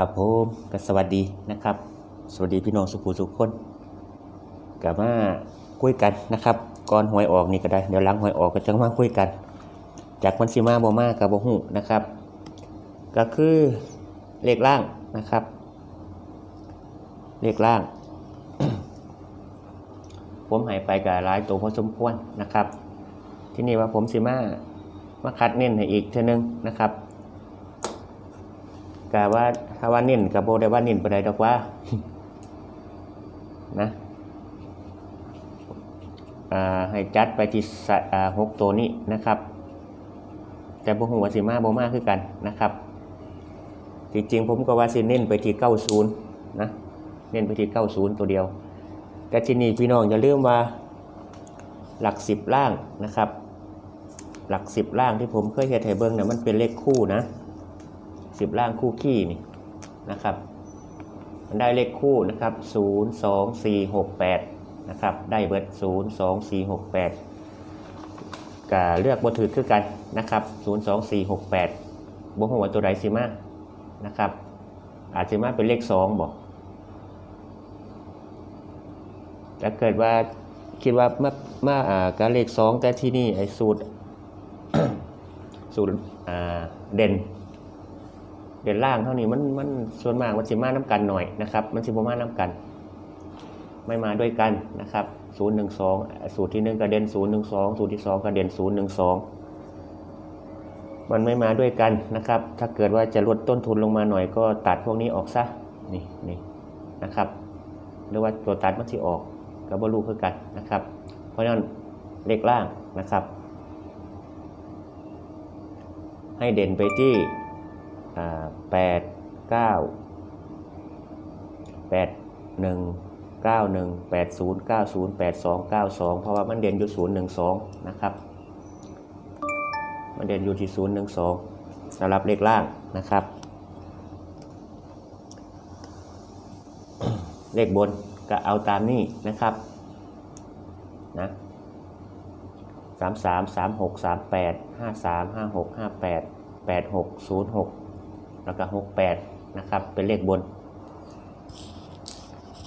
ครับผมก็สวัสดีนะครับ สวัสดีพี่น้องสุภูสุขคนกลับมาคุยกันนะครับก่อนหวยออกนี่ก็ได้เดี๋ยวหลังหวยออกก็จะมาคุยกัน จากมันสิมาบ่มากับบ่ฮู้นะครับ ก็คือเลขล่างนะครับ เลขล่าง ผมหายไปกับหลายตัวพอสมควรนะครับ ที่นี่ว่าผมสิมามาคัดเน้นให้อีกเท่านึงนะครับ กะว่าถ้าว่าเน้นกับโบได้ว่าเน้นไปได้ดอกว่า นะอ่าให้จัดไปที่อ่าหกตัวนี้นะครับ แต่บ่ฮู้ว่าสิมาบ่มาคือกันนะครับ จริงๆผมก็ว่าสิเน้นไปที่90นย์นะเน้นไปที่90ตัวเดียว แต่ที่นี่พี่น้องอย่าลืมว่าหลักสิบล่างนะครับ หลักสิบล่างที่ผมเคยเฮ็ดให้เบิ่งเนี่ยมันเป็นเลขคู่นะ สิบล่างคู่ขี้นี่นะครับ มันได้เลขคู่นะครับศูนย์สองสี่หกแปดนะครับ ได้เบิดศูนย์สองสี่หกแปดก็เลือกบทถือคือกันนะครับศูนย์สองสี่หกแปดบ่หัวตัวใดสิมานะครับ อาจจะมาเป็นเลขสองบอกถ้าเกิดว่าคิดว่ามามาอ่าการเลขสองแต่ที่นี่ไอ้สูตรสูตรอ่าเด่น เด่นล่างเท่านี้มันมันส่วนมากมันสิมาน้ำกันหน่อยนะครับ มันสิบมาน้ำกัน ไม่มาด้วยกันนะครับศูนย์หนึ่งสองสูตรที่หนึ่งกระเด็นศูนย์หนึ่งสองสูตรที่สองกระเด็นศูนย์หนึ่งสองมันไม่มาด้วยกันนะครับ ถ้าเกิดว่าจะลดต้นทุนลงมาหน่อยก็ตัดพวกนี้ออกซะนี่นี่นะครับหรือว่าตัวตัดมันที่ออกกับบรูคือกันนะครับ เพราะฉะนั้นเลขล่างนะครับ ให้เด่นไปที่ แปดเก้าแปดหนึ่งเก้าหนึ่งแปดศูนย์เก้าศูนย์แปดสองเก้าสองเพราะว่ามันเด่นอยู่ศูนย์หนึ่งสองนะครับ มันเด่นอยู่ที่ศูนย์หนึ่งสองสำหรับเลขล่างนะครับ เลขบนก็เอาตามนี้นะครับนะสามสามสามหกสามแปดห้าสามห้าหกห้าแปดแปดหกศูนย์หก แล้วก็หกแปดนะครับ เป็นเลขบน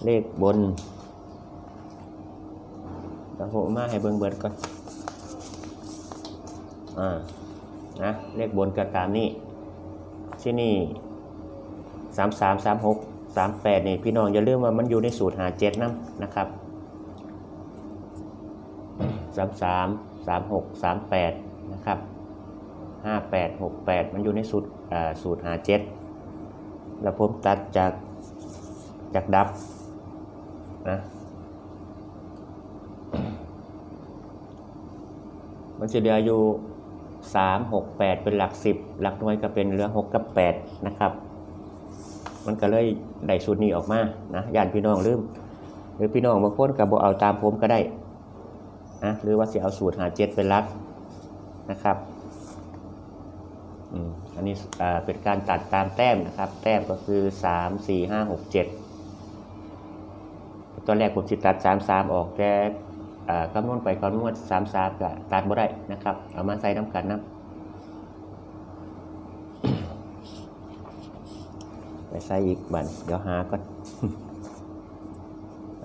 เลขบนเดี๋ยวผมมาให้เบิ่งเบิดก่อนอ่านะเลขบนก็ตามนี้ที่นี่สามสามสามหกสามแปดนี่พี่น้องอย่าลืมว่ามันอยู่ในสูตรหาเจ็ดนำนะครับสามสามสามหกสามแปดนะครับ ห้าแปดหกแปดมันอยู่ในสูตรสูตรหาเจ็ดแล้วผมตัดจากจากดับนะมันจะเหลืออยู่สามหกแปดเป็นหลักสิบหลักหน่วยก็เป็นเหลือหกกับแปดนะครับ มันก็เลยได้สูตรนี้ออกมานะญาติพี่น้องลืม หรือพี่น้องบางคนกับบเอาตามผมก็ได้นะหรือว่าสิเอาสูตรหาเจ็ดเป็นหลักนะครับ อันนี้เป็นการตัดตามแต้มนะครับ แต้มก็คือสามสี่ห้าหกเจ็ดตอนแรกผมสิตัดสามสามออกแต่อ่าคำนวณไปคำนวณสามสามก็ตัดบ่ได้นะครับ เอามาใส่น้ำกันนะไปใส่อีกบันเดี๋ยวหาก่อน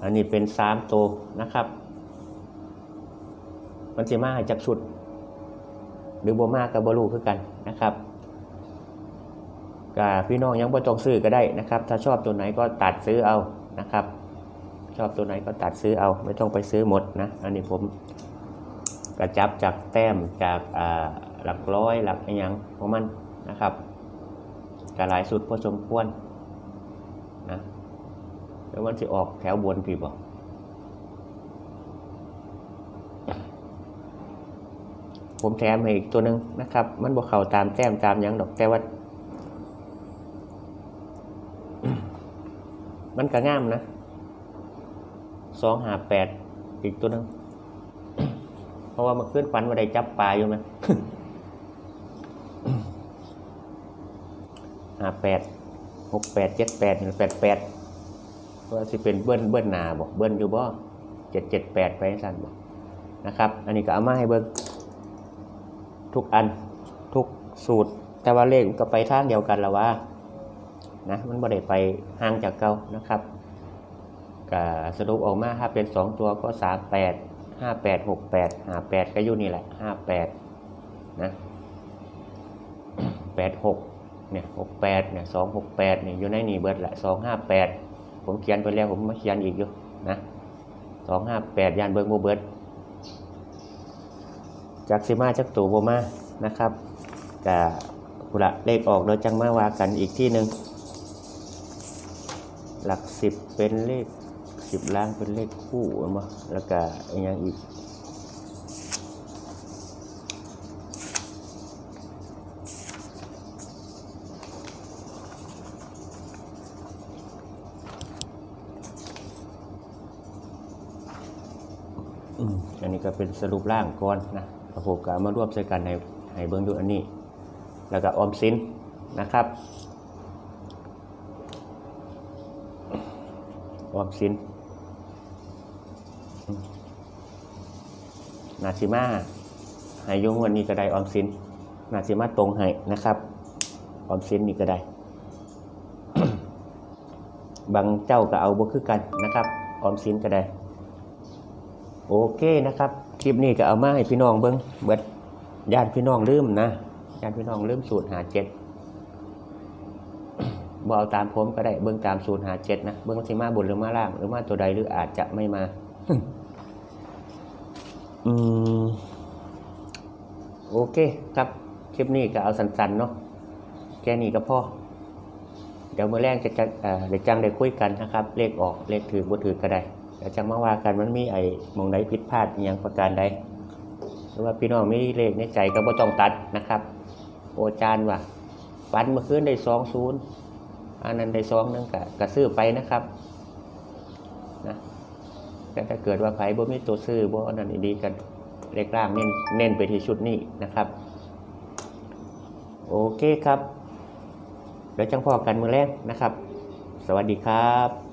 อันนี้เป็นสามตัวนะครับ มันจะมาจากชุด หรือบ่มากกับบรูคือกันนะครับกับพี่น้องยังบ่ต้องซื้อก็ได้นะครับ ถ้าชอบตัวไหนก็ตัดซื้อเอานะครับ ชอบตัวไหนก็ตัดซื้อเอาไม่ต้องไปซื้อหมดนะอันนี้ผมกระจับจากแต้มจากหลักร้อยหลักอะไรยังของมันนะครับกหลายสุดพอสมควรนะแล้วมันจะออกแถวบนพี่บอก ผมแถมให้อีกตัวหนึ่งนะครับ มันบอกเข่าตามแต้มตามยังดอกแต่ว่า มันก็ง่ามนะสองหาแปดอีกตัวหนึ่งเพราะว่ามันขึ้นฟันมาได้จับปลาอยู่ไหมห้าแปดหกแปดเจ็ดแปดแปดแปดว่าสิเป็นเบิ้ลเบิ้ลนาบอกเบิ้ลอยู่บ่เจ็ดเจ็ดแปดไปสั่นบอกนะครับ อันนี้ก็เอามาให้เบิ้ง ทุกอันทุกสูตร แต่ว่าเลขก็ไปทางเดียวกันแล้วว่านะมันบ่ได้ไปห่างจากเก่านะครับก็สรุปออกมาถ้าเป็น 2 ตัวก็38 58 68 58 ก็อยู่นี่แหละ 58 นะ86เนี่ย68เนี่ย268เนี่ยอยู่ในนี่เบิดแหละ258 ผมเขียนไปแล้วผมมาเขียนอีกอยู่นะ258ยานเบิงโบเบิด จากสิมาจากตัวโบมานะครับกับกุละเลขออกโดยจังมาว่ากันอีกที่หนึ่งหลักสิบเป็นเลขสิบล่างเป็นเลขคู่มาแล้วก็อย่างอีกอันนี้ก็เป็นสรุปร่างก่อนนะ กระผมก็เอามารวบใส่กันให้ให้เบิ้งดูอันนี้ แล้วก็ออมสินนะครับออมสินนาซิมาห้ยงวันนี้ก็ได้ออมสินนาซิมาตรงให้นะครับออมสินนี่ก็ได้บางเจ้าก็เอาบ่คือกันนะครับ ออมสินก็ได้ โอเคนะครับ คลิปนี้ก็เอามาให้พี่น้องเบิ้งเบิดญาติพี่น้องลืมนะญาติพี่น้องลืมสูตรหาเจ็ดบเอาตามผมก็ได้เบิ้งตามสูตรหาเจ็ดนะเบิ้งสิมาบนหรือมาล่าง หรือมาตัวใดหรืออาจจะไม่มา อืมโอเคครับคลิปนี้ก็เอาสั้นๆเนาะแค่นี้ก็พอเดี๋ยวเมื่อแรกจะจะเอ่อเดี๋ยวจังได้คุยกันนะครับ เลขออกเลขถือบ่ถือก็ได้ เดี๋ยวจังมาว่ากันมันมีไอ้มองใดผิดพลาดอย่างประการใดหรือว่าพี่น้องมีเลขในใจก็บ่ต้องตัดนะครับ โอจานว่าฟันเมื่อคืนได้สองศูนย์อันนั้นได้สองนึงกะกะซื้อไปนะครับนะแต่ถ้าเกิดว่าไผบ่มีตัวซื้อบ่อันนั้นดีกันเลขล่างเน้นเน้นไปที่ชุดนี้นะครับโอเคครับเดี๋ยวจังพอกันมือแรกนะครับ สวัสดีครับ